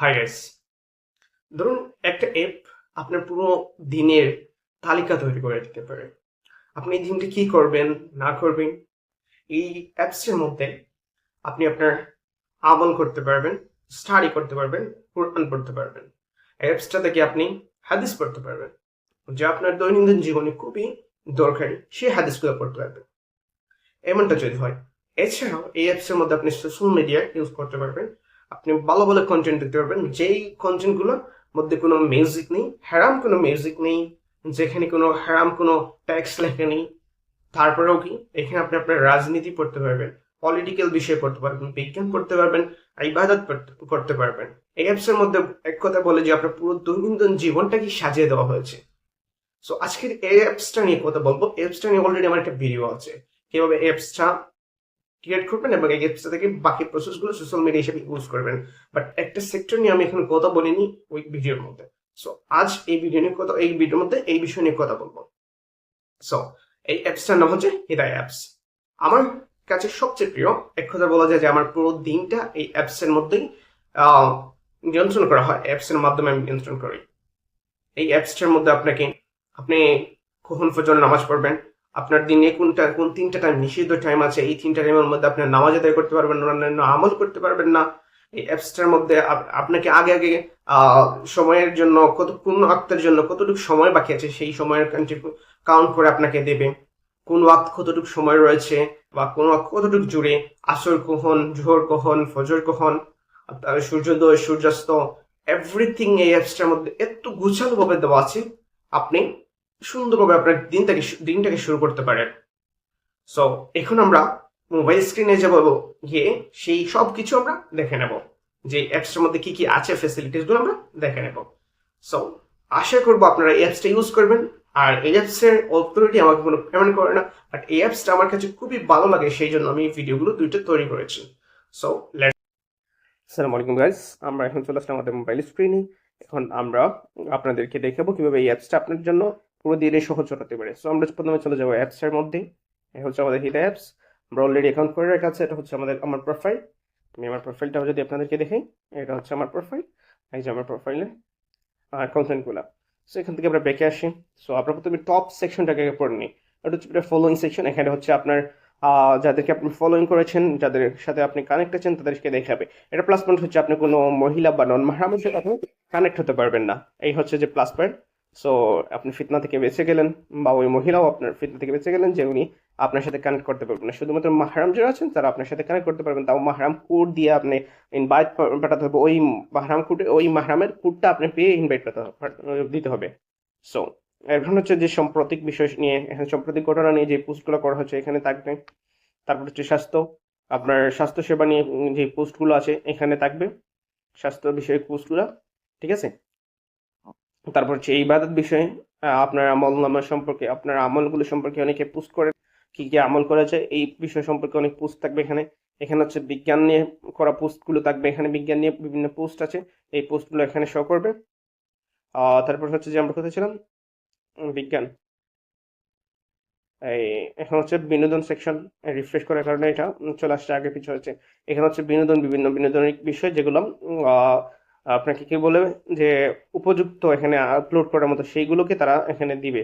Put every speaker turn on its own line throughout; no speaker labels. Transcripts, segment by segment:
Hi guys ধরুন, একটা app আপনার পুরো দিনের তালিকা তৈরি করে দিতে পারে। আপনি এই দিনটা কি করবেন, না করবেন? এই অ্যাপসের মধ্যে আপনি আপনার আমল করতে পারবেন স্টাডি করতে পারবেন কোরআন পড়তে পারবেন। অ্যাপসটা থেকে আপনি হাদিস পড়তে পারবেন। যা আপনার দৈনন্দিন জীবনে খুবই দরকারি সেই হাদিসগুলো পড়তে পারবেন। এমনটা যদি হয়, এছাড়াও এই অ্যাপসের মধ্যে আপনি সোশ্যাল মিডিয়া ইউজ করতে পারবেন। আপনি ভালো ভালো কন্টেন্ট দেখতে পারবেন। যেই কন্টেন্টগুলোর মধ্যে কোনো মিউজিক নেই হ্যারাম কোনো মিউজিক নেই, যেখানে কোনো হ্যারাম কোনো ট্যাক্স লেখা নেই, তারপরেও কি? এখানে আপনি আপনার রাজনীতি পড়তে পারবেন পলিটিক্যাল বিষয় পড়তে পারবেন, বিজ্ঞান পড়তে পারবেন ইবাদত করতে পারবেন। এই অ্যাপসের মধ্যে এক কথা বলে যে আপনার পুরো দৈনন্দিন জীবনটাকে সাজিয়ে দেওয়া হয়েছে। সো আজকের এই অ্যাপসটা নিয়ে কথা বলব। অ্যাপসটা নিয়ে অলরেডি আমার একটা ভিডিও আছে। কীভাবে অ্যাপসটা ক্রিয়েট করবেন এবং এই অ্যাপসটা থেকে বাকি প্রসেসগুলো সোশ্যাল মিডিয়া হিসেবে ইউজ করবেন। বাট একটা সেক্টর নিয়ে আমি এখন কথা বলিনি ওই ভিডিওর মধ্যে। সো আজ এই ভিডিও নিয়ে কথা এই ভিডিওর মধ্যে এই বিষয় নিয়ে কথা বলব। সো এই অ্যাপসটার নাম হচ্ছে হৃদয় অ্যাপস আমার কাছে সবচেয়ে প্রিয়, এক কথা বলা যায় যে আমার পুরো দিনটা এই অ্যাপসের মধ্যেই নিয়ন্ত্রণ করা হয়। অ্যাপসের মাধ্যমে আমি নিয়ন্ত্রণ করি। এই অ্যাপসটার মধ্যে আপনাকে আপনি কখন ফজর নামাজ পড়বেন? আপনার দিনে কোনটা, কোন তিনটা টাইম নিষিদ্ধ টাইম আছে, এই তিনটা টাইমের মধ্যে আপনি নামাজ আদায় করতে পারবেন না, অন্যান্য আমল করতে পারবেন না। এই অ্যাপসটার মধ্যে আপনাকে আগে আগে সময়ের জন্য কত, কোন ওয়াক্তের জন্য কতটুকু সময় বাকি আছে, সেই সময়ের কাউন্ট করে আপনাকে দেবে। কোন ওয়াক্ত কতটুকু সময় রয়েছে বা কোন কতটুকু জুড়ে, আসর কখন, জোহর কখন, ফজর কখন সূর্যোদয়, সূর্যাস্ত এভরিথিং এই অ্যাপসটার মধ্যে এত গুছালো ভাবে দেওয়া আছে, আপনি সুন্দরভাবে আপনার দিনটাকে দিনটাকে শুরু করতে পারেন। সো এখন আমরা মোবাইল স্ক্রিনে যাব গিয়ে সেই সব কিছু আমরা দেখে নেব যে অ্যাপসটার মধ্যে কি কি আছে ফেসিলিটিসগুলো আমরা দেখে নেব। সো আশা করব আপনারা এই অ্যাপসটা ইউজ করবেন। আর এই অ্যাপসের অথরিটি আমাকে কোনো পেমেন্ট করে না বাট এই অ্যাপসটা আমার কাছে খুবই ভালো লাগে, সেই জন্য আমি ভিডিওগুলো দুইটা তৈরি করেছি। সো লেট আসসালামু আলাইকুম গাইস আমরা এখন চলে আসলাম আমাদের মোবাইল স্ক্রিনে এখন আমরা আপনাদেরকে দেখাবো কীভাবে এই অ্যাপসটা আপনার জন্য পুরো দিনে সহজ হতে পারে। সো আমরা প্রথমে চলে যাব অ্যাপসের মধ্যে। এটা হচ্ছে আমাদের হিট অ্যাপস আমরা অলরেডি অ্যাকাউন্ট করে রাখা আছে এটা হচ্ছে আমাদের আমার প্রোফাইল আমি আমার প্রোফাইলটাও যদি আপনাদেরকে দেখাই, এটা হচ্ছে আমার প্রোফাইল এই যে আমার প্রোফাইলে আর কন্টেন্টগুলো সো এখান থেকে আমরা ব্যাকে আসি। সো আমরা প্রথমে টপ সেকশনটাকে পড়ে নিই। এটা হচ্ছে একটা ফলোয়িং সেকশন এখানে হচ্ছে আপনার যাদেরকে আপনি ফলোয়িং করেছেন, যাদের সাথে আপনি কানেক্ট আছেন, তাদেরকে দেখাবে। এটা প্লাস পয়েন্ট হচ্ছে আপনি কোনো মহিলা বা নন মাহরামের সাথে আপনি কানেক্ট হতে পারবেন না। এই হচ্ছে যে প্লাস পয়েন্ট সো আপনি ফিতনা থেকে বেঁচে গেলেন বা ওই মহিলাও আপনার ফিতনা থেকে বেঁচে গেলেন যে উনি আপনার সাথে কানেক্ট করতে পারবেন না। শুধুমাত্র মাহরাম যারা আছেন, তারা আপনার সাথে কানেক্ট করতে পারবেন। তাও মাহরাম কোড দিয়ে আপনি ইনভাইট পাঠাতে হবে। ওই মাহরাম কোডে ওই মাহরামের কোডটা আপনি পেয়ে ইনভাইট দিতে হবে। সো এখন হচ্ছে যে সাম্প্রতিক বিষয় নিয়ে, এখানে সাম্প্রতিক ঘটনা নিয়ে যে পোস্টগুলো করা হচ্ছে, এখানে থাকবে। তারপর হচ্ছে স্বাস্থ্য। আপনার স্বাস্থ্য সেবা নিয়ে যে পোস্টগুলো আছে, এখানে থাকবে। স্বাস্থ্য বিষয়ক পোস্টগুলো, ঠিক আছে? তারপর হচ্ছে এই ইবাদত বিষয়ে আপনার আমল নামা সম্পর্কে, আপনার আমলগুলো সম্পর্কে অনেকে পোস্ট করে, কি কি আমল করা যায়, এই বিষয় সম্পর্কে অনেক পোস্ট থাকবে এখানে। এখানে হচ্ছে বিজ্ঞান নিয়ে করা পোস্টগুলো থাকবে, এখানে বিজ্ঞান নিয়ে বিভিন্ন পোস্ট আছে, এই পোস্টগুলো এখানে শো করবে। তারপর হচ্ছে যে আমরা কোথায় ছিলাম? বিজ্ঞান। এই, এখন হচ্ছে বিনোদন সেকশন রিফ্রেশ করার কারণে এটা চলে আসছে, আগে পিছু হচ্ছে। এখানে হচ্ছে বিনোদন, বিভিন্ন বিনোদনের বিষয় যেগুলো আপনাকে কি বলে যে উপযুক্ত এখানে আপলোড করার মতো সেইগুলোকে তারা এখানে দিবে।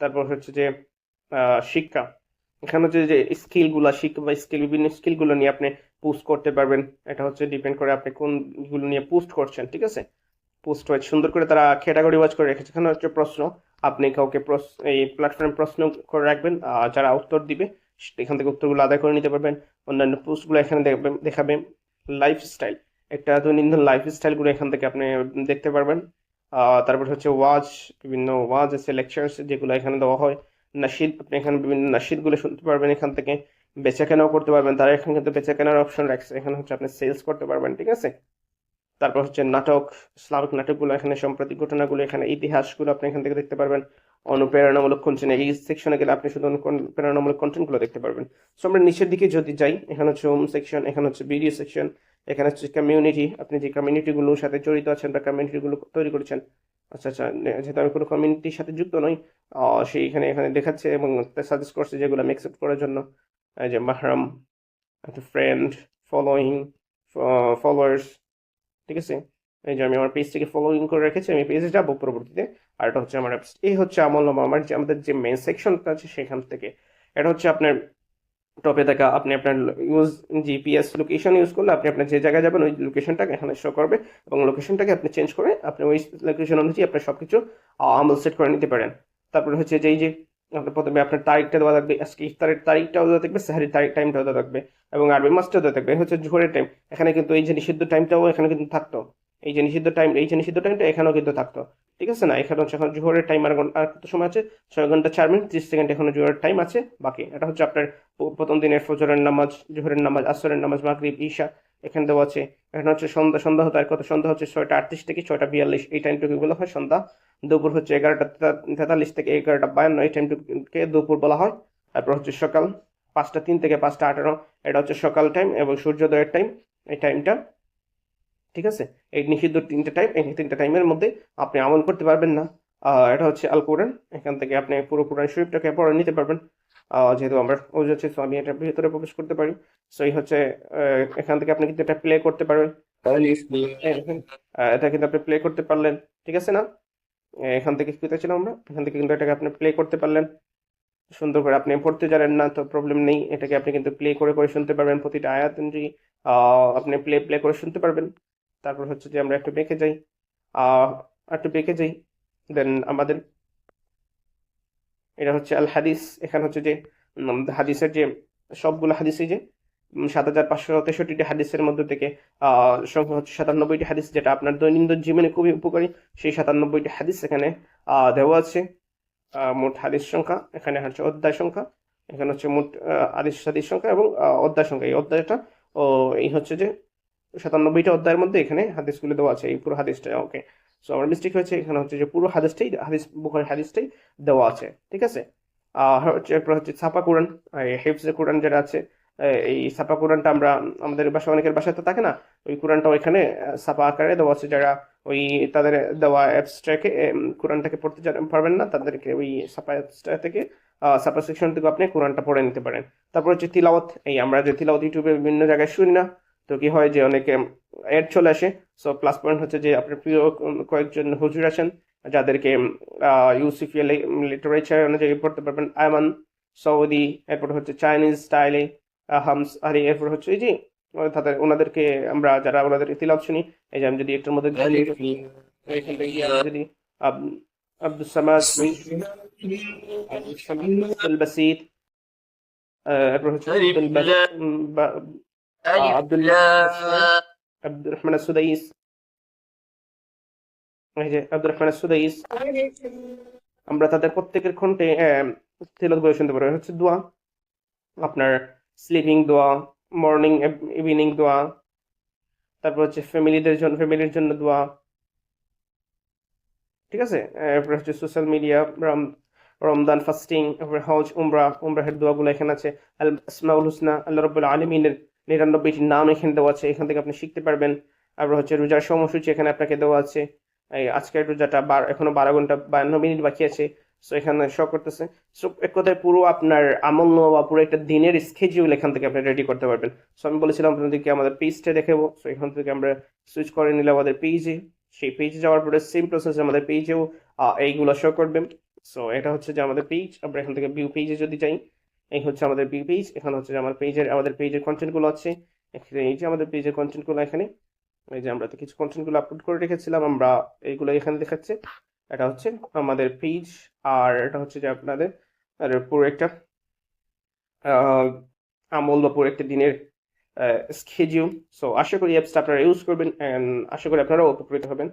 তারপর হচ্ছে যে শিক্ষা। এখানে হচ্ছে যে স্কিলগুলো শিক্ষা বা স্কিল বিভিন্ন স্কিলগুলো নিয়ে আপনি পোস্ট করতে পারবেন। এটা হচ্ছে ডিপেন্ড করে আপনি কোনগুলো নিয়ে পোস্ট করছেন, ঠিক আছে? পোস্ট হয়েছে সুন্দর করে তারা ক্যাটাগরি ওয়াজ করে রেখেছে। এখানে হচ্ছে প্রশ্ন। আপনি কাউকে এই প্ল্যাটফর্মে প্রশ্ন করে রাখবেন যারা উত্তর দিবে, এখান থেকে উত্তরগুলো আদায় করে নিতে পারবেন। অন্যান্য পোস্টগুলো এখানে দেখবেন দেখাবে লাইফস্টাইল একটা দৈনন্দিন লাইফস্টাইলগুলো এখান থেকে আপনি দেখতে পারবেন। তারপর হচ্ছে ওয়াজ বিভিন্ন ওয়াজ আছে লেকচার্স যেগুলো এখানে দেওয়া হয়। নাশিদ আপনি এখানে বিভিন্ন নাশিদগুলো শুনতে পারবেন এখান থেকে। বেচা কেনাও করতে পারবেন, তারা এখানে কিন্তু বেচা কেনার অপশন রাখছে। এখানে হচ্ছে আপনি সেলস করতে পারবেন, ঠিক আছে? তারপর হচ্ছে নাটক ইসলামিক নাটকগুলো এখানে, সাম্প্রতিক ঘটনাগুলো এখানে, ইতিহাসগুলো আপনি এখান থেকে দেখতে পারবেন। অনুপ্রেরণামূলক কন্টেন্ট এই সেকশনে গেলে আপনি শুধু অনুপ্রেরণামূলক কন্টেন্টগুলো দেখতে পারবেন। সো আমরা নিচের দিকে যদি যাই, এখানে হচ্ছে হোম সেকশন এখানে হচ্ছে ভিডিও সেকশন এখানে হচ্ছে কমিউনিটি আপনি যে কমিউনিটিগুলোর সাথে জড়িত আছেন বা কমিউনিটিগুলো তৈরি করেছেন আচ্ছা আচ্ছা যেহেতু আমি কোনো কমিউনিটির সাথে যুক্ত নই সেইখানে এখানে দেখাচ্ছে এবং সাজেস্ট করছে যেগুলো আমি অ্যাকসেপ্ট করার জন্য। যে মাহরাম ফ্রেন্ড ফলোয়িং ফলোয়ার্স ঠিক আছে? এই যে আমি আমার পেজটিকে ফলোয়িং করে রেখেছি, আমি পেজে যাব পরবর্তীতে। আর এটা হচ্ছে আমার। এই হচ্ছে আমল নামা, আমার যে, আমাদের যে মেন সেকশনটা আছে সেখান থেকে। এটা হচ্ছে আপনার টপে দেখা আপনি আপনার ইউজ জিপিএস লোকেশন ইউজ করলে আপনি আপনার যে জায়গায় যাবেন, ওই লোকেশনটাকে এখানে শো করবে এবং লোকেশনটাকে আপনি চেঞ্জ করে আপনি ওই লোকেশন অনুযায়ী আপনার সব কিছু আমল সেট করে নিতে পারেন। তারপরে হচ্ছে যে এই যে, আপনার প্রথমে আপনার তারিখটা দেওয়া থাকবে, আজকে ইফতারের তারিখটাও দেওয়া থাকবে, সাহারির তারিখ টাইমটাও দেওয়া থাকবে এবং আরবি মাসটাও দেওয়া থাকবে। হচ্ছে জোহরের টাইম এখানে কিন্তু এই যে নিষিদ্ধ টাইমটাও এখানে কিন্তু থাকতো। এই যে নিষিদ্ধ টাইম এই যে নিষিদ্ধ টাইমটা এখানেও কিন্তু থাকতো। ঠিক আছে না? এখানে হচ্ছে এখন জোহরের টাইম আর আর কত সময় আছে? ছয় ঘণ্টা চার মিনিট ত্রিশ সেকেন্ড এখনও জোহরের টাইম আছে, বাকি। এটা হচ্ছে আপনার প্রথম দিনের ফজরের নামাজ, জোহরের নামাজ, আসরের নামাজ, মাগরিব, ঈশা এখানে দেওয়া আছে। এখানে হচ্ছে সন্ধ্যা সন্ধ্যা হতে আর কত সন্ধ্যা হচ্ছে? ছয়টা আটত্রিশ থেকে ছয়টা বিয়াল্লিশ। এই টাইমটুকু বলা হয় সন্ধ্যা। দুপুর হচ্ছে এগারোটা তেতাল্লিশ থেকে এগারোটা বায়ান্ন। এই টাইমটুকুকে দুপুর বলা হয়। তারপর হচ্ছে সকাল পাঁচটা তিন থেকে পাঁচটা আঠারো। এটা হচ্ছে সকাল টাইম এবং সূর্যোদয়ের টাইম এই টাইমটা ঠিক আছে? এই নিষিদ্ধ তিনটা টাইম এই তিনটা টাইমের মধ্যে আপনি আমল করতে পারবেন না। এটা হচ্ছে আল কোরআন এখান থেকে আপনি পুরো কোরআন শরীফটাকে পড়ে নিতে পারবেন। যেহেতু আমরা ওজ হচ্ছে সো আমি এটা ভিতরে প্রবেশ করতে পারি। সো এই হচ্ছে এখান থেকে আপনি কিন্তু এটা প্লে করতে পারবেন। এটা কিন্তু আপনি প্লে করতে পারলেন। ঠিক আছে না? এখান থেকে কী ছিলাম আমরা। এখান থেকে কিন্তু এটাকে আপনি প্লে করতে পারলেন। সুন্দর করে আপনি পড়তে জানেন না, তো প্রবলেম নেই। এটাকে আপনি কিন্তু প্লে করে করে শুনতে পারবেন প্রতিটা আয়াত অনুযায়ী। আপনি প্লে প্লে করে শুনতে পারবেন। তারপর হচ্ছে যে আমরা একটু বেঁকে যাই। একটু বেঁকে যাই দেন আমাদের এটা হচ্ছে আল হাদিস। এখানে হচ্ছে যে হাদিসের যে সবগুলো হাদিসে যে সাত হাজার পাঁচশো তেষট্টিটি হাদিসের মধ্যে থেকে সংখ্যা হচ্ছে সাতানব্বইটি হাদিস যেটা আপনার দৈনন্দিন জীবনে খুবই উপকারী। সেই সাতানব্বইটি হাদিস এখানে দেওয়া আছে। মোট হাদিস সংখ্যা এখানে হচ্ছে অধ্যায় সংখ্যা এখানে হচ্ছে মোট আহ, হাদিস সংখ্যা এবং অধ্যায় সংখ্যা। এই অধ্যায়টা ও এই হচ্ছে যে সাতানব্বইটা অধ্যায়ের মধ্যে এখানে হাদিসগুলো দেওয়া আছে এই পুরো হাদিসটা ওকে সো আমার মিস্টেক হয়েছে এখানে হচ্ছে যে পুরো হাদিসটাই হাদিস বুখারি হাদিসটাই দেওয়া আছে ঠিক আছে? হচ্ছে এরপর হচ্ছে ছাপা কোরআন হেফজে কোরআন যেটা আছে এই ছাপা কোরআনটা আমরা আমাদের বাসা অনেকের বাসায় তো থাকে না ওই কোরআনটাও এখানে আহ, ছাপা আকারে দেওয়া আছে যারা ওই তাদের দেওয়া অ্যাপসটাকে কোরআনটাকে পড়তে পারবেন না তাদেরকে ওই ছাপা অ্যাপসটা থেকে ছাপা সেকশন থেকে আপনি কোরআনটা পড়ে নিতে পারেন। তারপর হচ্ছে তিলাওয়াত এই আমরা যে তিলাওয়াত ইউটিউবে বিভিন্ন জায়গায় শুনি না তো কি হয় যে অনেকে অ্যাড চলে আসে। সো প্লাস পয়েন্ট হচ্ছে যে আপনার প্রিয় কয়েকজন হুজুর আছেন যাদেরকে ইউসিফিএল লিটারেচার অনুযায়ী পড়তে পারবেন। আয়মান সৌদি এরপর হচ্ছে চাইনিজ স্টাইলে হামস আরি এরপর হচ্ছে এই যে তাদের ওনাদেরকে আমরা যারা ওনাদের ইতিলাপ শুনি এই যে আমি যদি একটার মধ্যে যদি আব্দুল সামাদ আব্দুল বাসিদ এরপর হচ্ছে
ألف
আব্দুল বাস-
لام
উম, বা-
ألف
عبد
لام
আব্দুর রহমান সুদাইস এই যে আব্দুর রহমান সুদাইস আমরা তাদের প্রত্যেকের কণ্ঠে তেলত বলে শুনতে পারবো হচ্ছে দোয়া আপনার স্লিপিং দোয়া মর্নিং ইভিনিং দোয়া তারপর হচ্ছে ফ্যামিলিদের জন্য ফ্যামিলির জন্য দোয়া ঠিক আছে এরপর হচ্ছে সোশ্যাল মিডিয়া রমদান ফাস্টিং তারপর হজ উমরা উমরাহের দোয়াগুলো এখানে আছে আল আসমাউল হুসনা আল্লাহ রব্বুল আলমিনের নিরানব্বইটি নাম এখানে দেওয়া আছে, এখান থেকে আপনি শিখতে পারবেন। তারপর হচ্ছে রোজার সময়সূচি এখানে আপনাকে দেওয়া আছে। এই আজকের রোজাটা বার, এখনও বারো ঘণ্টা বায়ান্ন মিনিট বাকি আছে, সো এখানে শো করতেছে। সো এক কথায় পুরো আপনার আমল বা পুরো একটা দিনের স্কেজিউল এখান থেকে আপনি রেডি করতে পারবেন। সো আমি বলেছিলাম আপনাদেরকে আমাদের পেজটা দেখাবো। সো এখান থেকে আমরা সুইচ করে নিলে আমাদের পেজে সেই পেজে যাওয়ার পরে সেম প্রসেস আমাদের পেজেও এইগুলো শো করবে সো এটা হচ্ছে যে আমাদের পেজ আমরা এখান থেকে ভিউ পেজে যদি যাই এই হচ্ছে আমাদের ভিউ পেজ এখানে হচ্ছে আমার পেজের আমাদের পেজের কন্টেন্টগুলো আছে। এখানে এই যে আমাদের পেজের কন্টেন্টগুলো এখানে, এই যে আমরা তো কিছু কন্টেন্টগুলো আপলোড করে রেখেছিলাম, আমরা এইগুলো এখানে দেখাচ্ছে। এটা হচ্ছে আমাদের পেজ আর এটা হচ্ছে যে আপনাদের পুরো একটা আমল বা পুরো একটা দিনের স্কেজিউল সো আশা করি অ্যাপসটা আপনারা ইউজ করবেন অ্যান্ড আশা করি আপনারাও উপকৃত হবেন।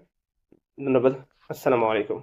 ধন্যবাদ। আসসালামু আলাইকুম।